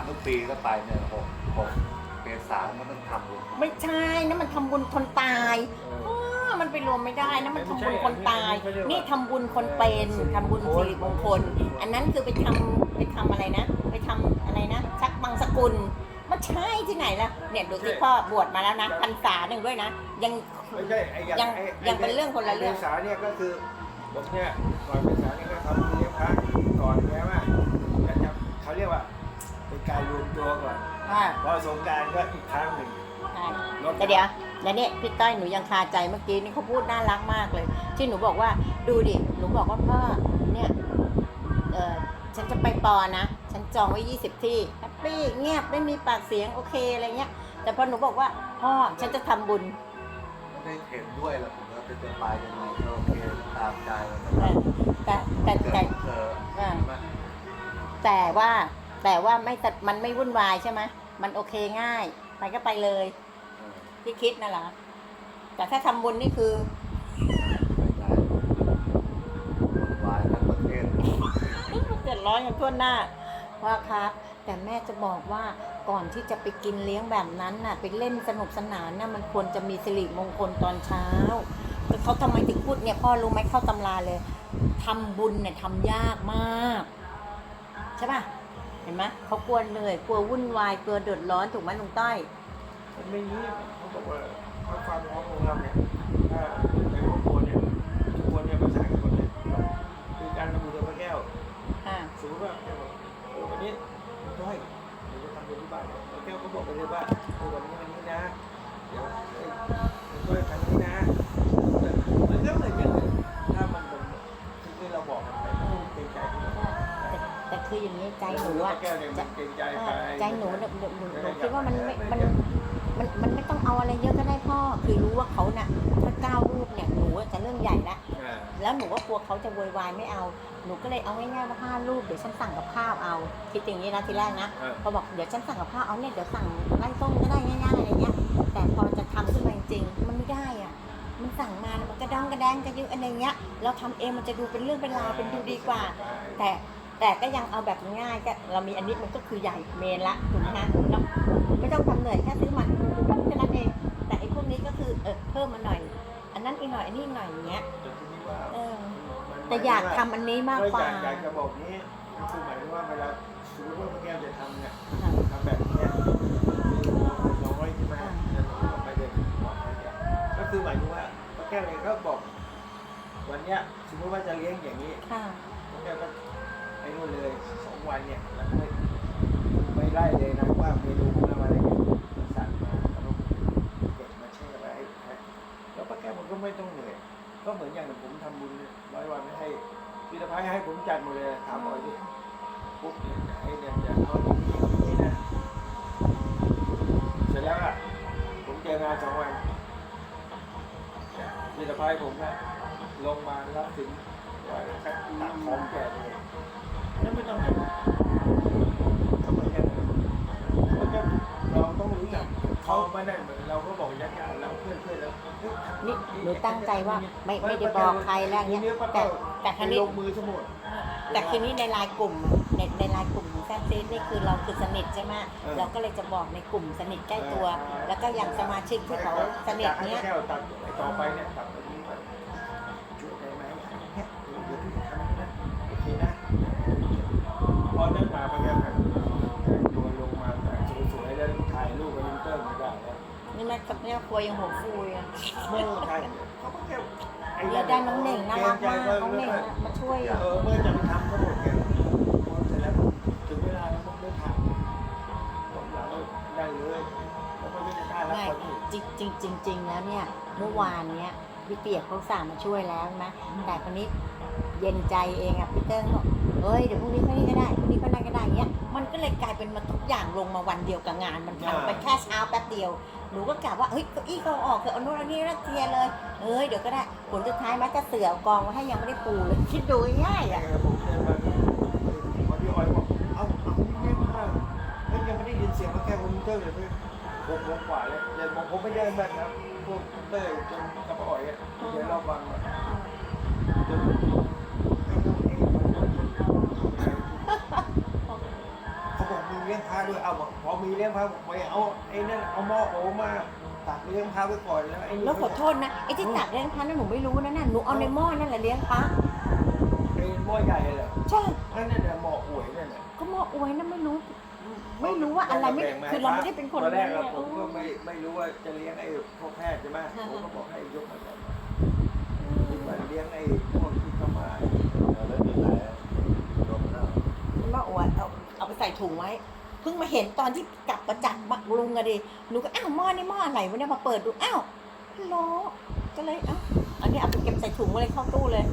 ำทุกปีก็ไปเนี่ยหกหกเมษามันต้องทำบุญไม่ใช่นั่นมันทำบุญคนตายอ้อมันไปรวมไม่ได้นะมันทำบุญคนตาย นี่ทำบุญคนเป็นทำบุญสิริมงคล อันนั้นคือไปทำไปทำอะไรนะ ไปทำอะไรนะ ชักบังสกุลมันใช่ที่ไหนล่ะเนี่ยดูสิพ่อบวชมาแล้วนะพรรษาหนึ่งด้วยนะ ยัง ไม่ใช่ไอ้อย่างยังไอ้ยังเป็นเรื่องคนละเรื่องเมษาเนี่ยก็คือผมเนี่ยก่อนเมษาเนี่ยก็ทำเลี้ยงพระก่อนใช่ไหมจะจะเขาเรียกว่าเป็น การรวมตัวก่อนอ่าพอสงกรารก็อีกครั้งหนึ่งใช่รถแต่เดี๋ยวแล้วเนี่ยพี่ต้อยหนูยังคาใจเมื่อกี้นี่เขาพูดน่ารักมากเลย ที่หนูบอกว่าดูดิหนูบอกว่าพ่อเนี่ยเออฉันจะไปปอนะ ฉันจองไว้ 20 ที่แฮปปี้เงียบไม่มีปากเสียงโอเคอะไรเงี้ย แต่พอหนูบอกว่าพ่อฉันจะทำบุญไม่ได้เห็นด้วยหรอกผมว่าจะจะไปยังไงก็โอเคตามใจมันเออแต่แต่เกิดแต่เธออ่าใช่ไหมแต่ว่า แต่ว่าไม่ตัดมันไม่วุ่นวายใช่ไหมมันโอเคง่าย ไปก็ไปเลยเออที่คิดนะเหรอแต่ถ้าทำบุญนี่คือไปได้วุ่นวายทั้งประเทศเดือดร้อนกันทั่วหน้าว่าครับ แต่แม่จะบอกว่าก่อนที่จะไปกินเลี้ยงแบบนั้นน่ะไปเล่นสนุกสนานน่ะมันควรจะมีสิริมงคลตอนเช้าแต่เขาทำไมถึงพูดเนี่ยพ่อรู้ไหมเข้าตำราเลยทำบุญเนี่ยทำยากมาก ใช่ป่ะ เห็นไหมเขากลัวเหนื่อยกลัววุ่นวายกลัวเดือดร้อนถูกไหมลุงต้อยมันไม่นี้เขาบอกว่าเขาฟังน้องของเราเนี่ยถ้าในครอบครัวเนี่ยทุกคนเนี่ยประสานกันหมดเลยคือการทำบุญกับพระแก้วอ่าสมมติว่าแก้วบอกเออวันนี้ต้อยเดี๋ยวจะทำบุญที่บ้านเนี่ยแล้วแก้วก็บอกไปเลยว่าเออวันนี้วันนี้นะเดี๋ยวเอ้ยต้อยทำนี้นะมันก็เหมือนอย่างนั้นถ้ามันเป็นคือเราบอกกันไปก็เก แต่แต่คืออย่างนี้ใจหนูพอะระแก้วเนี่ยมันเกรงใจไปใจหนูหนูหนูหนูหนูคิดว่ามันไม่มันมันมันไม่ต้องเอาอะไรเยอะก็ได้พ่อ คือรู้ว่าเขาน่ะถ้าเก้ารูปเนี่ยหนูอะจะเรื่องใหญ่ละอ่าแล้วหนูก็กลัวเขาจะโวยวายไม่เอา หนูก็เลยเอาง่ายๆว่าห้ารูปเดี๋ยวฉันสั่งกับข้าวเอาคิดอย่างนี้นะทีแรกนะเออพอบอกเดี๋ยวฉันสั่งกับข้าวเอาเนี่ยเดี๋ยวสั่งไล่ต้มก็ได้ง่ายๆอะไรเงี้ย แต่พอจะทำขึ้นมาจริงๆมันไม่ได้อะมันสั่งมามันกระด้างกระแดงกระยืออะไรเงี้ย เราทำเองมันจะดูเป็นเรื่องเป็นราวเป็นดูดีกว่า แต่ แต่ก็ยังเอาแบบง่ายก็เรามีอันนี้มันก็คือใหญ่เมนละถูกไหมคะเราไม่ต้องทำเหนื่อยแค่ซื้อมันแค่นั้นเอง แต่ไอ้พวกนี้ก็คือเออเพิ่มมาหน่อย อันนั้นอีกหน่อยอันนี้อีกหน่อยอย่างเงี้ยแต่ทีนี้ว่าเออแต่อยากทำอันนี้มากกว่าอยากจะบอกนี้คือหมายถึงว่าเวลาสมมติว่าพระแก้วจะทำเนี่ยค่ะทำแบบเนี้ยมีน้อยใช่ไหมเดี๋ยวเราไปเลยบอกพระแก้วก็คือหมายถึงว่าพระแก้วเองก็บอก วันเนี้ยสมมติว่าจะเลี้ยงอย่างนี้ค่ะพระแก้วก็ ไอ้นู่นเลยสองวันเนี่ยแล้วไม่ไม่ไล่เลยนะว่าเมนูของเราอะไรเนี่ยสั่งมาแล้วก็เก็บมาแช่ไว้ให้แล้วพระแก้วมันก็ไม่ต้องเหนื่อยก็เหมือนอย่างผมทำบุญร้อยวันไม่ให้พี่ตะไคร้ให้ผมจัดหมดเลยถามหน่อยดิปุ๊บเนี่ยไอ้เนี่ยจะเอาอย่นี้อย่านี้นะเสร็จแล้วอะผมเจองานสองวันพี่ตะไคร้ผมนะลงมารับถึงว่ตัดของแกเลยแล้ ไม่ต้องเห็นทำไมแกแล้วก็เราต้องรู้จักเขาไม่ได้เหมือนเราก็บอกญาติๆเราเพื่อนๆแล้วเฮ้ยทำนี่หนูตั้งใจว่าไม่ไม่ได้บอกใครแล้วเงี้ยแต่แต่ครั้นี้ลงมือสมุดแต่คืนนี้ในไลน์กลุ่มในในไลน์กลุ่มแซนซีนี่คือเราคือสนิทใช่ไหมเราก็เลยจะบอกในกลุ่มสนิทใกล้ตัว แล้วก็อย่างสมาชิกที่เขาสนิทเนี้ยต่อไปเนี่ย แม่กับเนี่ยครัวยังหัวฟูเลยอะเมื่อถ่ายเขาก็แค่ไอ้แล้วได้น้องเหน่งน่ารักมากน้องเหน่งมาช่วยเออเมื่อจะไปทำก็หมดแกพอเสร็จแล้วถึงเวลาแล้วต้องได้ถ่ายผมอยากได้เลยแล้วก็ไม่ได้ได้แล้วไม่คนอื่นจริงจริงจริงๆแล้วเนี่ยเมื่อวานเนี้ยพี่เปียกเขาสั่งมาช่วยแล้วนะแต่คนนี้ เย็นใจเองอะพี่เติ้งบอกเอ้ยเดี๋ยวพรุ่งนี้ค่อยก็ได้พรุ่งนี้ก็ได้ก็ได้เงี้ยมันก็เลยกลายเป็นมาทุกอย่างลงมาวันเดียวกับงานมันทำไปแค่เช้าแป๊บเดียวหนูก็กะว่าเฮ้ยเก้าอี้เขาออกเถอะเอาโน่นเอานี่แล้วเคลียร์เลยเอ้ยเดี๋ยวก็ได้ผลสุดท้ายมักจะเสือเอากองไว้ให้ยังไม่ได้ปูเลยคิดดูง่ายๆเออะอผมเดินมาพอพี่ออยบอกเอาเอาไม่ได้มาเฮ้ยยังไม่ได้ยินเสียงว่าแค่คอมพิวเตอร์เลยเพื่อนหกโมงกว่าเลยเดี๋ยวผมผมไม่ได้แบบนะพวกคอมพิวเตอร์จนกระเป๋าอ่อยอะเดี๋ยวเราฟังอะจนเขาบอกมี เลี้ยงพระ ด้วยเอาบอกพอมีเลี้ยงพระบอกไปเอาไอ้นั่นเอาหม้อโอมาตักเลี้ยงพระไว้ก่อนแล้วไอ้นี่แล้วขอโทษนะไอ้ที่ตักเลี้ยงพระนั่นหนูไม่รู้นะน่ะหนูเอาในหม้อนั่นแหละเลี้ยงพระไอ้หม้อใหญ่เลยใช่นั่นน่ะหม้ออวยนั่นน่ะก็หม้ออวยนะไม่รู้ ไม่รู้ว่าอะไรไม่คือเราไม่ได้เป็นคนตอนแรกเลี้ยอะผมก็ไม่ไม่รู้ว่าจะเลี้ยงไอ้พวกแพทย์ใช่ไหมผมก็บอกให้ยกมาก่อนคิดว่าเลี้ยงไอ้พวกที่เข้ามาเราได้เป็นไรรวมแล้ว หม้ออวยเอาเอาไปใส่ถุงไว้ เพิ่งมาเห็นตอนที่กลับมาจากบักลุงอะดิหนูก็อ้าวหม้อนี่หม้ออะไรวะเนี่ยมาเปิดดูอ้าวฮัลโหลก็เลยเอ้าอันนี้เอาไปเก็บใส่ถุงไว้เลยเข้าตู้เลย